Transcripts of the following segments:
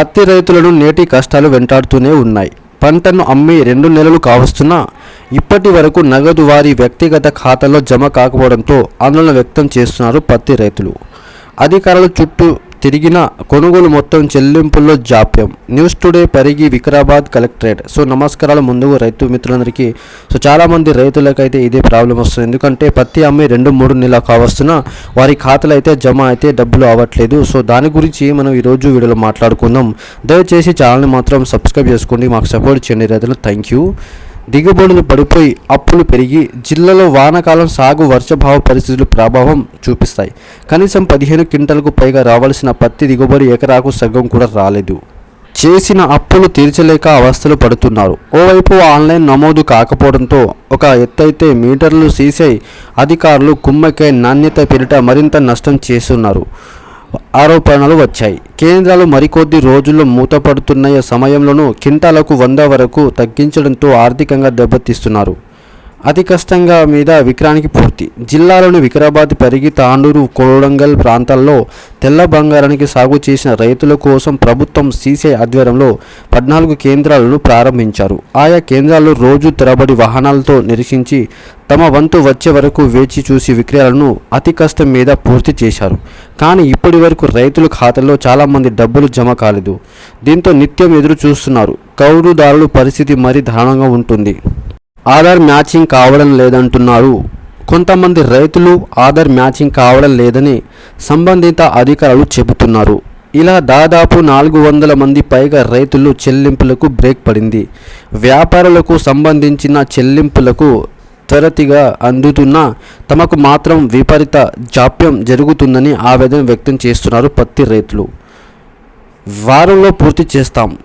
పత్తి రైతులను నేటి కష్టాలు వెంటాడుతూనే ఉన్నాయి. పంటను అమ్మి రెండు నెలలు కావస్తున్నా ఇప్పటి వరకు నగదు వారి వ్యక్తిగత ఖాతాలో జమ కాకపోవడంతో ఆందోళన వ్యక్తం చేస్తున్నారు పత్తి రైతులు. అధికారుల చుట్టూ తిరిగిన కొనుగోలు మొత్తం చెల్లింపుల్లో జాప్యం. News today Parigi Vikarabad collectorate. So నమస్కారాలు ముందుగా రైతు మిత్రులందరికీ. సో చాలామంది రైతులకైతే ఇదే ప్రాబ్లం వస్తుంది. ఎందుకంటే పత్తి అమ్మి రెండు మూడు నెలలు కావస్తున్నా వారి ఖాతాలు అయితే జమ అయితే డబ్బులు అవ్వట్లేదు. సో దాని గురించి మనం ఈరోజు వీడియోలో మాట్లాడుకుందాం. దయచేసి ఛానల్ని మాత్రం సబ్స్క్రైబ్ చేసుకోండి. మాకు సపోర్ట్ చేయండి రైతులు థ్యాంక్ యూ. దిగుబడులు పడిపోయి అప్పులు పెరిగి జిల్లాలో వానకాలం సాగు వర్షభావ పరిస్థితులు ప్రభావం చూపిస్తాయి. కనీసం పదిహేను క్వింటలకు పైగా రావాల్సిన పత్తి దిగుబడి ఎకరాకు సగం కూడా రాలేదు. చేసిన అప్పులు తీర్చలేక అవస్థలు పడుతున్నారు. ఓవైపు ఆన్లైన్ నమోదు కాకపోవడంతో ఒక ఎత్తైతే మీటర్లు సీసీఐ అధికారులు కుమ్మకై నాణ్యత పేరిట మరింత నష్టం చేస్తున్నారు. ఆరోపణలు వచ్చాయి. కేంద్రాలు మరికొద్ది రోజుల్లో మూతపడుతున్న సమయంలోనూ కింటాలకు వంద వరకు తగ్గించడంతో ఆర్థికంగా దెబ్బతీస్తున్నారు. అతి కష్టంగా మీద విక్రానికి పూర్తి. జిల్లాలోని వికారాబాద్ పరిగి తాండూరు కోడంగల్ ప్రాంతాల్లో తెల్ల బంగారానికి సాగు చేసిన రైతుల కోసం ప్రభుత్వం సీసీ ఆధ్వర్యంలో పద్నాలుగు కేంద్రాలను ప్రారంభించారు. ఆయా కేంద్రాల్లో రోజు తరబడి వాహనాలతో నిరీక్షించి తమ వంతు వచ్చే వరకు వేచి చూసి విక్రయాలను అతి కష్టం మీద పూర్తి చేశారు. కానీ ఇప్పటి వరకు రైతుల ఖాతాల్లో చాలామంది డబ్బులు జమ కాలేదు. దీంతో నిత్యం ఎదురు చూస్తున్నారు కౌలుదారుల పరిస్థితి మరీ దారుణంగా ఉంటుంది. ఆధార్ మ్యాచింగ్ కావడం లేదంటున్నారు. కొంతమంది రైతులు ఆధార్ మ్యాచింగ్ కావడం లేదని సంబంధిత అధికారులు చెబుతున్నారు. ఇలా దాదాపు నాలుగు వందల మంది పైగా రైతులు చెల్లింపులకు బ్రేక్ పడింది. వ్యాపారులకు సంబంధించిన చెల్లింపులకు త్వరతిగా అందుతున్నా తమకు మాత్రం విపరీత జాప్యం జరుగుతుందని ఆవేదన వ్యక్తం చేస్తున్నారు పత్తి రైతులు. వారంలో పూర్తి చేస్తాం.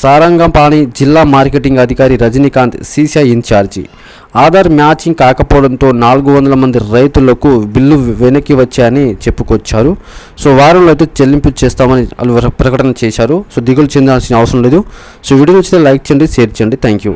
సారంగపాణి జిల్లా మార్కెటింగ్ అధికారి Rajinikanth CCI incharge. Aadhaar matching కాకపోవడంతో నాలుగు వందల మంది రైతులకు బిల్లు వెనక్కి వచ్చాయని చెప్పుకొచ్చారు. సో వారంలో అయితే చెల్లింపు చేస్తామని ప్రకటన చేశారు. సో దిగులు చెందాల్సిన అవసరం లేదు. సో వీడియో నచ్చితే లైక్ చేయండి షేర్ చేయండి. Thank you